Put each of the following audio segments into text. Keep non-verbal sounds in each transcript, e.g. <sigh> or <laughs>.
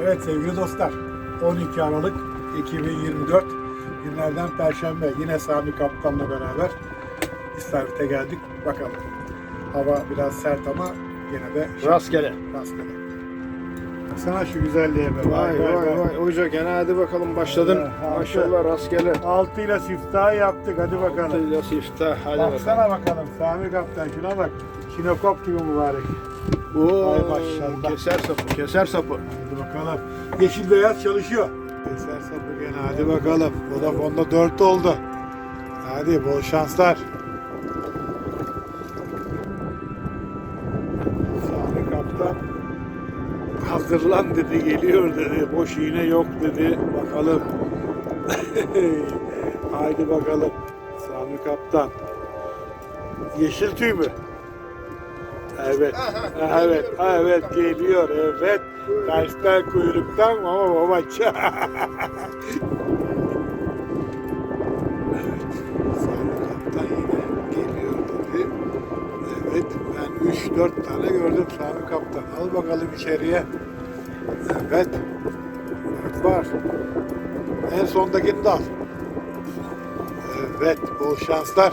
Evet sevgili dostlar, 12 Aralık 2024 günlerden Perşembe. Yine Sami Kaptan'la beraber İstavrit'e geldik. Bakalım. Hava biraz sert ama yine de Rastgele. rastgele. Sana şu güzelliğe be. Vay vay vay. Hoca gene hadi bakalım başladın. Evet, Maşallah rastgele. Altıyla siftahı yaptık. Hadi bakalım. Altıyla siftah. Hadi Baksana bakalım. bakalım. Sami Kaptan şuna bak. Çinokop gibi mübarek. Oo, Ay maşallah. keser sapı, keser sapı. Hadi bakalım. Yeşil beyaz çalışıyor. Eser sapı hadi bakalım. Vodafone'da 4 oldu. Hadi bol şanslar. Sami Kaptan hazırlan dedi, geliyor dedi. Boş iğne yok dedi. Bakalım. <laughs> Haydi bakalım. Sami Kaptan. Yeşil tüy mü? Evet. Evet. Evet geliyor. Evet. Tersten kuyruktan ama babaça. <laughs> Evet. Ben 3-4 tane gördüm Sami Kaptan. Al bakalım içeriye. Evet. Var. En sondakini de al. Evet. Bol şanslar.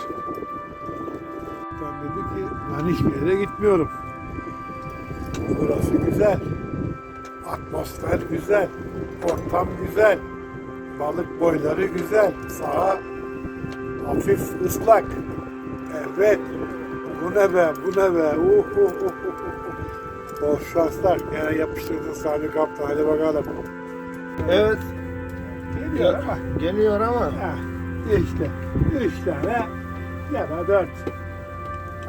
Dedi ki ben hiçbir yere gitmiyorum. Burası güzel. Atmosfer güzel. Ortam güzel. Balık boyları güzel. Saha hafif ıslak. Evet. Bu ne be, bu ne be. Uh, uh, uh, uh, uh. Bol şanslar. Gene yapıştırdın Sami Kaptan. Hadi bakalım. Evet. Geliyor ama. Geliyor ama. Ha, işte. Üç tane ya da dört.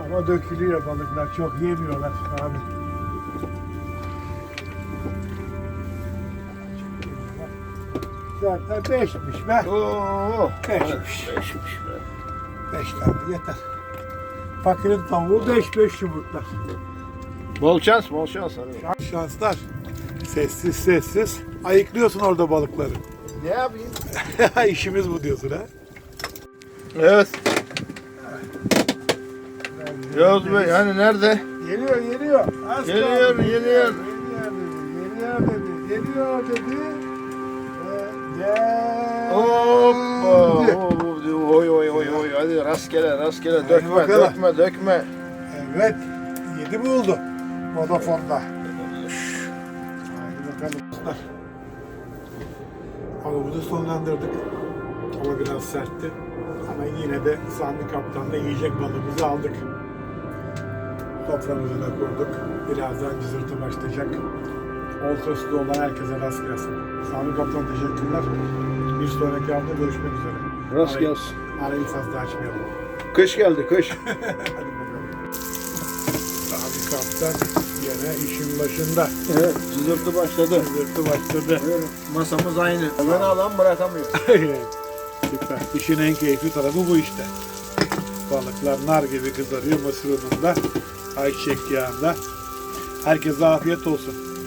Ama dökülüyor balıklar. Çok yemiyorlar abi. Zaten beşmiş be. Oo. Beşmiş. Beşmiş be. Beş tane yeter. Fakirin tavuğu beş beş yumurtlar. Bol şans, bol şans. Hadi. Şanslar. Sessiz sessiz. Ayıklıyorsun orada balıkları. Ne yapayım? <laughs> İşimiz bu diyorsun ha. Evet. Yavuz Bey hani nerede? Geliyor geliyor. Az Geliyor, kaldı. geliyor. Geliyor dedi. Geliyor dedi. Geliyor dedi. Ee, Gel. Hoppa. Oy oy oy oy. Hadi rastgele rastgele. Dökme bakalım. dökme dökme. Evet. Yedi buldu. Vodafone'da. Haydi bakalım. Avımızı sonlandırdık. Hava biraz sertti. Ama yine de Sami Kaptan'la yiyecek balığımızı aldık. Soframızı da kurduk. Birazdan cızırtı başlayacak. Oltası olan herkese rast gelsin. Sami Kaptan teşekkürler. Bir sonraki hafta görüşmek üzere. Rast Arayı- gelsin. Arayı fazla açmayalım. Kış geldi kış. <laughs> Hadi bakalım. Sami Kaptan yine işin başında. Evet cızırtı başladı. Cızırtı başladı. Evet, Masamız aynı. Beni alan bırakamıyor. <laughs> Süper. İşin en keyifli tarafı bu işte. Balıklar nar gibi kızarıyor mısır ununda, ayçiçek yağında. Herkese afiyet olsun.